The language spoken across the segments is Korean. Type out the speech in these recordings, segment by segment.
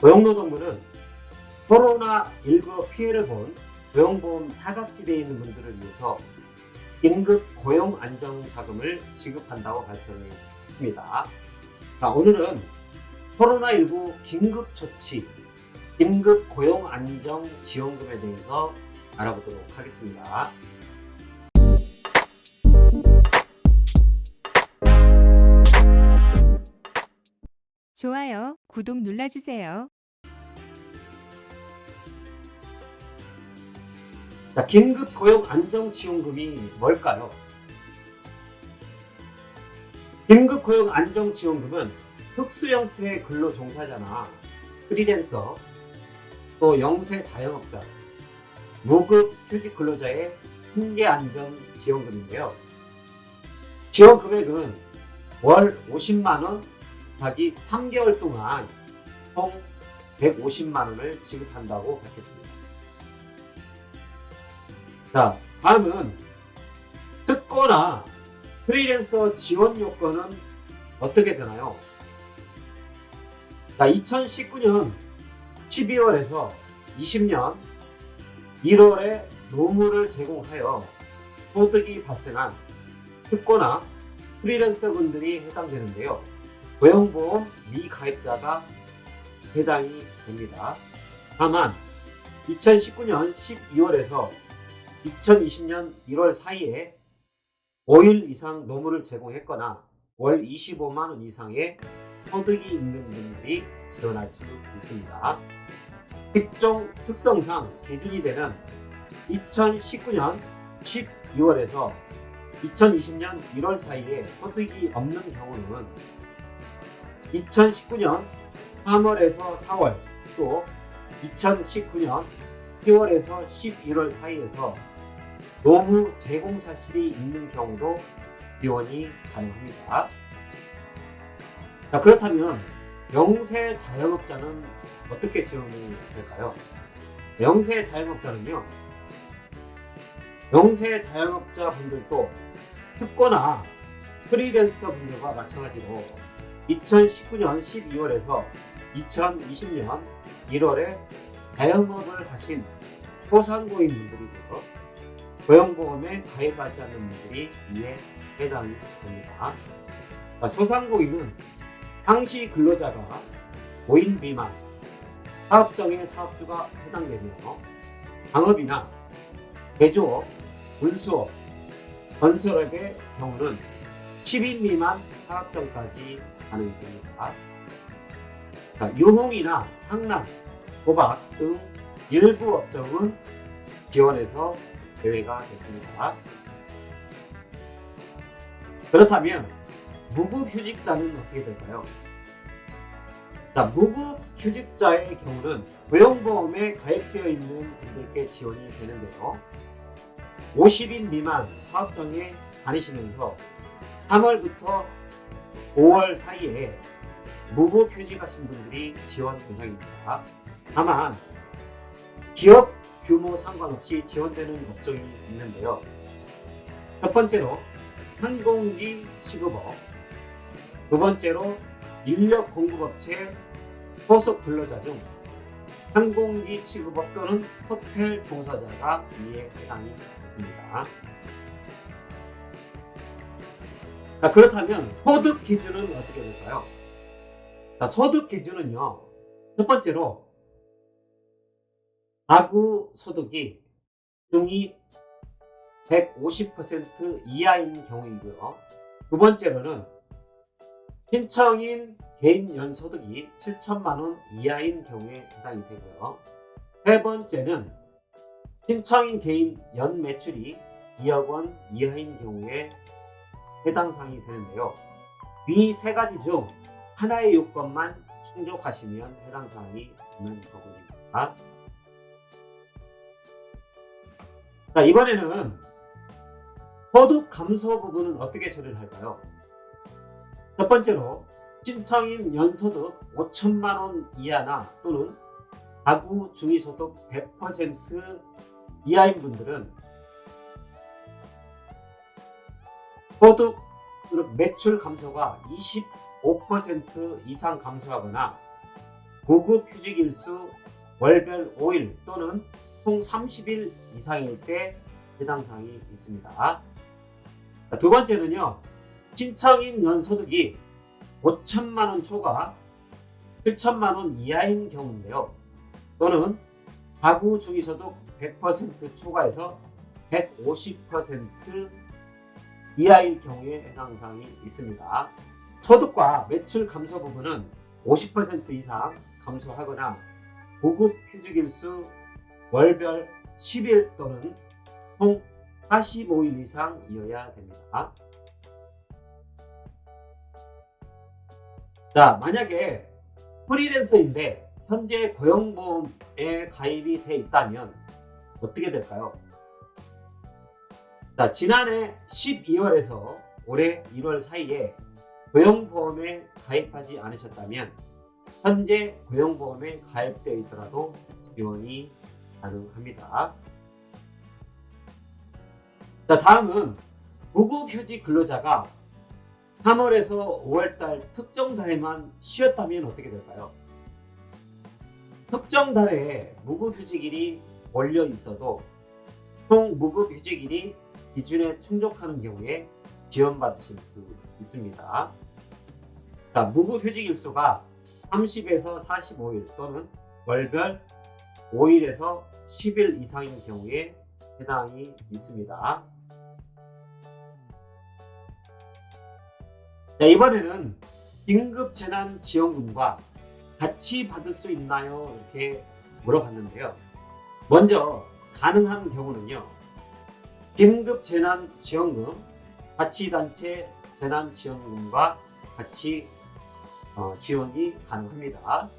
고용노동부는 코로나19 피해를 본 고용보험 사각지대에 있는 분들을 위해서 긴급 고용 안정 자금을 지급한다고 발표를 했습니다. 자, 오늘은 코로나19 긴급 조치, 긴급 고용 안정 지원금에 대해서 알아보도록 하겠습니다. 좋아요, 구독 눌러주세요. 자, 긴급 고용 안정 지원금이 뭘까요? 긴급 고용 안정 지원금은 특수 형태의 근로 종사자나 프리랜서, 또 영세 자영업자, 무급 휴직 근로자의 생계 안정 지원금인데요. 지원 금액은 월 50만 원, 곱하기 3개월 동안 총 150만 원을 지급한다고 밝혔습니다. 자, 다음은 특거나 프리랜서 지원 요건은 어떻게 되나요? 자, 2019년 12월에서 20년 1월에 노무를 제공하여 소득이 발생한 특거나 프리랜서 분들이 해당되는데요. 고용보험 미가입자가 해당이 됩니다. 다만 2019년 12월에서 2020년 1월 사이에 5일 이상 노무를 제공했거나 월 25만 원 이상의 소득이 있는 분들이 지원할 수 있습니다. 특정 특성상 기준이 되는 2019년 12월에서 2020년 1월 사이에 소득이 없는 경우는 2019년 3월에서 4월 또 2019년 10월에서 11월 사이에서 노무 제공 사실이 있는 경우도 지원이 가능합니다. 자, 그렇다면 영세 자영업자는 어떻게 지원이 될까요? 영세 자영업자는요, 영세 자영업자 분들도 특거나 프리랜서 분들과 마찬가지로 2019년 12월에서 2020년 1월에 자영업을 하신 소상공인 분들이고요. 고용보험에 가입하지 않는 분들이 이에 해당이 됩니다. 자, 소상공인은 상시 근로자가 5인 미만, 사업장의 사업주가 해당되며 방업이나 제조업, 운수업, 건설업의 경우는 10인 미만 사업장까지 가능이 됩니다. 자, 유흥이나 상남, 도박 등 일부 업종은 지원해서 제외가 됐습니다. 그렇다면 무급휴직자는 어떻게 될까요? 자, 무급휴직자의 경우는 고용보험에 가입되어 있는 분들께 지원이 되는데요. 50인 미만 사업장에 다니시면서 3월부터 5월 사이에 무급휴직하신 분들이 지원 대상입니다. 다만 기업 규모 상관없이 지원되는 업종이 있는데요. 첫 번째로 항공기 취급업, 두 번째로 인력 공급업체 소속 근로자 중 항공기 취급업 또는 호텔 종사자가 이에 해당이 있습니다. 자, 그렇다면 소득 기준은 어떻게 될까요? 자, 소득 기준은요. 첫 번째로 가구 소득이 중위 150% 이하인 경우이고요. 두 번째로는 신청인 개인 연소득이 7천만 원 이하인 경우에 해당이 되고요. 세 번째는 신청인 개인 연 매출이 2억 원 이하인 경우에 해당 사항이 되는데요. 위 세 가지 중 하나의 요건만 충족하시면 해당 사항이 되는 부분입니다. 자, 이번에는 소득 감소 부분은 어떻게 처리를 할까요? 첫 번째로 신청인 연소득 5천만 원 이하나 또는 가구 중위소득 100% 이하인 분들은 소득 매출 감소가 25% 이상 감소하거나 고급 휴직 일수 월별 5일 또는 총 30일 이상일 때 해당 사항이 있습니다. 자, 두 번째는요. 신청인 연소득이 5천만 원 초과 7천만 원 이하인 경우인데요. 또는 가구 중위소득 100% 초과해서 150% 이하일 경우에 해당 사항이 있습니다. 소득과 매출 감소 부분은 50% 이상 감소하거나 고급 휴직일수 월별 10일 또는 총 45일 이상 이어야 됩니다. 자, 만약에 프리랜서인데 현재 고용보험에 가입이 돼 있다면 어떻게 될까요? 자, 지난해 12월에서 올해 1월 사이에 고용보험에 가입하지 않으셨다면 현재 고용보험에 가입되어 있더라도 지원이 가능합니다. 자, 다음은 무급휴직 근로자가 3월에서 5월달 특정 달에만 쉬었다면 어떻게 될까요? 특정 달에 무급휴직일이 몰려 있어도 총 무급휴직일이 기준에 충족하는 경우에 지원받으실 수 있습니다. 자, 무급휴직일 수가 30에서 45일 또는 월별 5일에서 10일 이상인 경우에 해당이 있습니다. 자, 이번에는 긴급 재난 지원금과 같이 받을 수 있나요? 이렇게 물어봤는데요. 먼저 가능한 경우는요. 긴급 재난 지원금, 자치단체 재난 지원금과 같이 어, 지원이 가능합니다.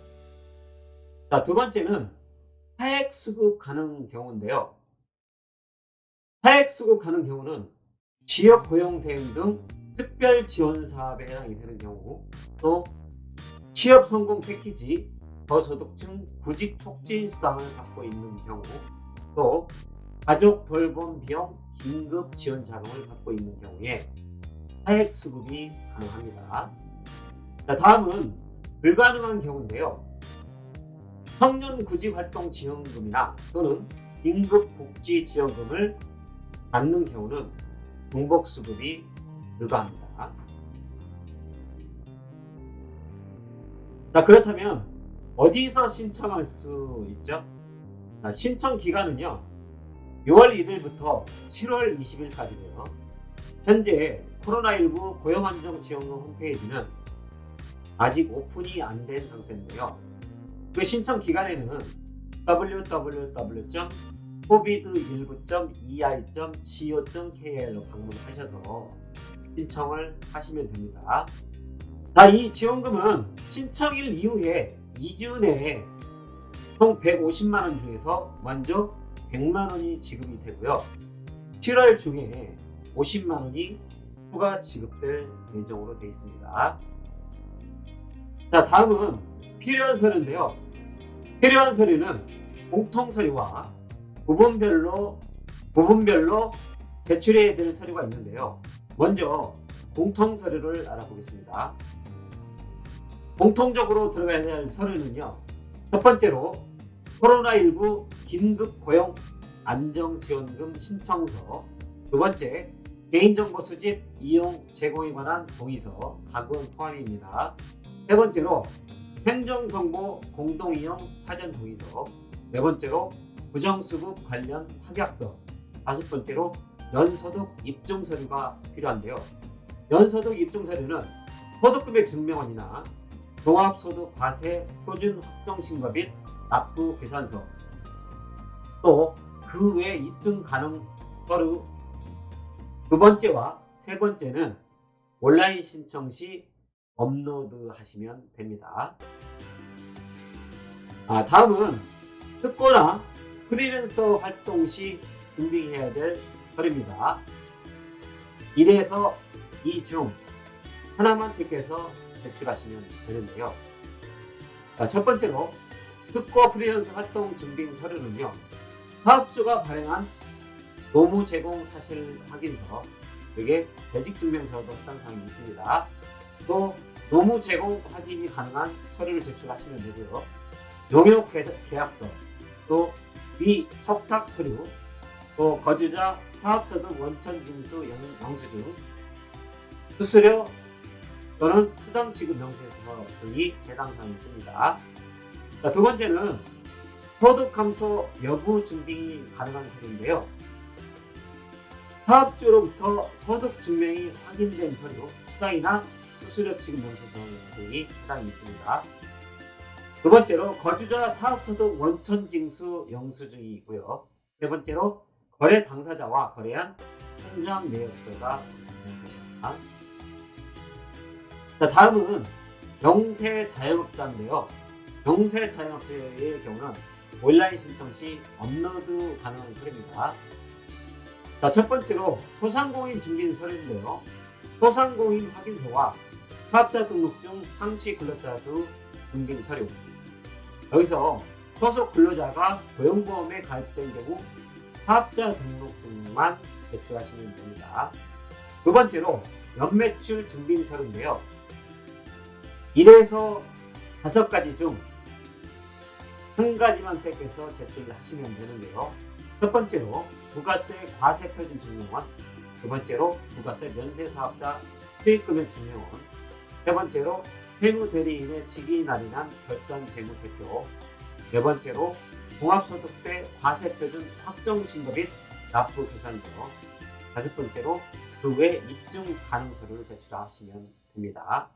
자, 두 번째는 하액 수급 가능 경우인데요. 하액 수급 가능 경우는 지역 고용 대응 등 특별 지원 사업에 해당이 되는 경우, 또 취업 성공 패키지, 저소득층 구직 촉진 수당을 받고 있는 경우, 또 가족 돌봄 비용 긴급 지원 자금을 받고 있는 경우에 하액 수급이 가능합니다. 자, 다음은 불가능한 경우인데요. 청년 구직 활동 지원금이나 또는 긴급 복지 지원금을 받는 경우는 중복 수급이 불가합니다. 자, 그렇다면 어디서 신청할 수 있죠? 자, 신청 기간은요. 6월 1일부터 7월 20일까지고요. 현재 코로나19 고용안정지원금 홈페이지는 아직 오픈이 안 된 상태인데요. 그 신청 기간에는 www.covid19.ei.co.kr로 방문하셔서 신청을 하시면 됩니다. 자, 이 지원금은 신청일 이후에 2주 내에 총 150만 원 중에서 먼저 100만 원이 지급이 되고요. 7월 중에 50만 원이 추가 지급될 예정으로 되어 있습니다. 자, 다음은 필요한 서류인데요. 필요한 서류는 공통 서류와 부분별로 부분별로 제출해야 되는 서류가 있는데요. 먼저 공통 서류를 알아보겠습니다. 공통적으로 들어가야 할 서류는요. 첫 번째로 코로나19 긴급 고용 안정지원금 신청서 두 번째 개인정보 수집 이용 제공에 관한 동의서 가구원 포함입니다. 세 번째로 행정정보 공동이용 사전 동의서 네 번째로 부정수급 관련 확약서 다섯 번째로 연소득 입증 서류가 필요한데요. 연소득 입증 서류는 소득금액 증명원이나 종합소득 과세 표준 확정 신고 및 납부 계산서 또 그 외 입증 가능 서류 두 번째와 세 번째는 온라인 신청 시 업로드 하시면 됩니다. 아, 다음은 특거나 프리랜서 활동 시 준비해야 될 서류입니다. 1에서 2 중 하나만 택해서 제출하시면 되는데요. 자, 첫 번째로 특고 프리랜서 활동 증빙 서류는요. 사업주가 발행한 노무 제공 사실 확인서, 여기에 재직 증명서도 해당 사항이 있습니다. 또 노무 제공 확인이 가능한 서류를 제출하시면 되고요. 용역 계- 계약서, 또 비척탁 서류, 또 거주자 사업소득 원천 징수 영- 영수증, 수수료 또는 수당 지급 명세서 등이 해당 사항이 있습니다. 자, 두 번째는 소득 감소 여부 증빙이 가능한 서류인데요. 사업주로부터 소득 증명이 확인된 서류, 수당이나 수수료 지급 명세서 등이 해당이 있습니다. 두 번째로 거주자 사업소득 원천 징수 영수증이 있고요. 세 번째로 거래 당사자와 거래한 통장 내역서가 있으면 됩니다. 자, 다음은 영세 자영업자인데요. 영세 자영업자의 경우는 온라인 신청 시 업로드 가능한 서류입니다. 자, 첫 번째로 소상공인 증빙 서류인데요. 소상공인 확인서와 사업자 등록증 상시 근로자 수 증빙 서류. 여기서 소속 근로자가 고용보험에 가입된 경우 사업자 등록증만 제출하시면 됩니다. 두 번째로 연매출 증빙 서류인데요. 1에서 5가지 중 한 가지만 택해서 제출을 하시면 되는데요. 첫 번째로 부가세 과세 표준 증명원, 두 번째로 부가세 면세 사업자 수익금액 증명원, 세 번째로 세무 대리인의 직위 날인한 결산 재무제표, 네 번째로 종합소득세 과세 표준 확정 신고 및 납부 계산서, 다섯 번째로 그 외 입증 가능서를 제출하시면 됩니다.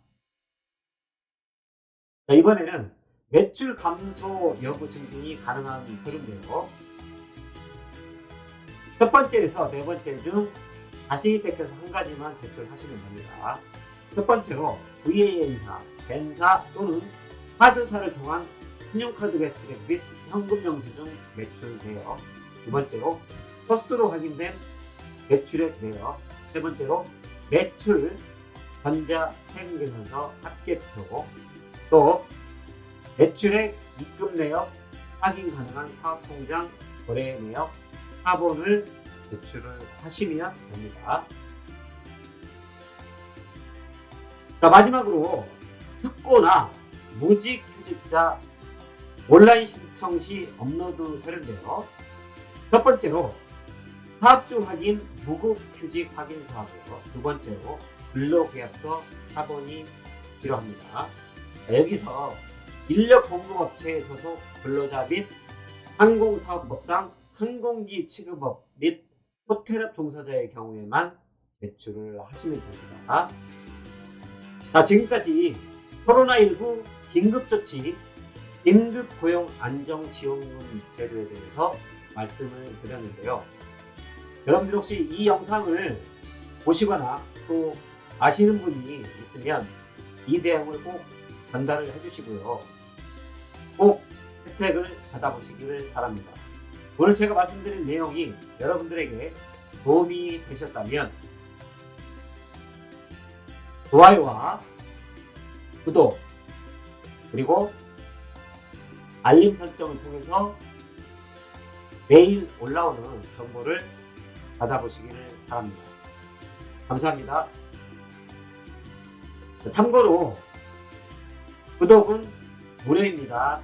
자, 이번에는 매출 감소 여부 증빙이 가능한 서류인데요. 첫 번째에서 네 번째 중 자신이 택해서 한 가지만 제출하시면 됩니다. 첫 번째로 VAN사, 벤사 또는 카드사를 통한 신용카드 매출액 및 현금 영수증 매출 내역. 두 번째로 소스로 확인된 매출액 내역. 세 번째로 매출 전자 세금계산서 합계표. 또 매출액 입금 내역 확인 가능한 사업 통장 거래 내역 4번을 제출을 하시면 됩니다. 자, 마지막으로 특고나 무직 휴직자 온라인 신청 시 업로드 서류인데요. 첫 번째로 사업주 확인 무급 휴직 확인서 하고요. 두 번째로 근로계약서 4번이 필요합니다. 자, 여기서 인력 공급업체에 소속 근로자 및 항공사업법상 항공기 취급업 및 호텔업 종사자의 경우에만 제출을 하시면 됩니다. 자, 지금까지 코로나19 긴급조치, 긴급고용 안정지원금 제도에 대해서 말씀을 드렸는데요. 여러분들 혹시 이 영상을 보시거나 또 아시는 분이 있으면 이 내용을 꼭 전달을 해주시고요. 꼭 혜택을 받아보시기를 바랍니다. 오늘 제가 말씀드린 내용이 여러분들에게 도움이 되셨다면 좋아요와 구독 그리고 알림 설정을 통해서 매일 올라오는 정보를 받아보시기를 바랍니다. 감사합니다. 참고로 구독은 무료입니다.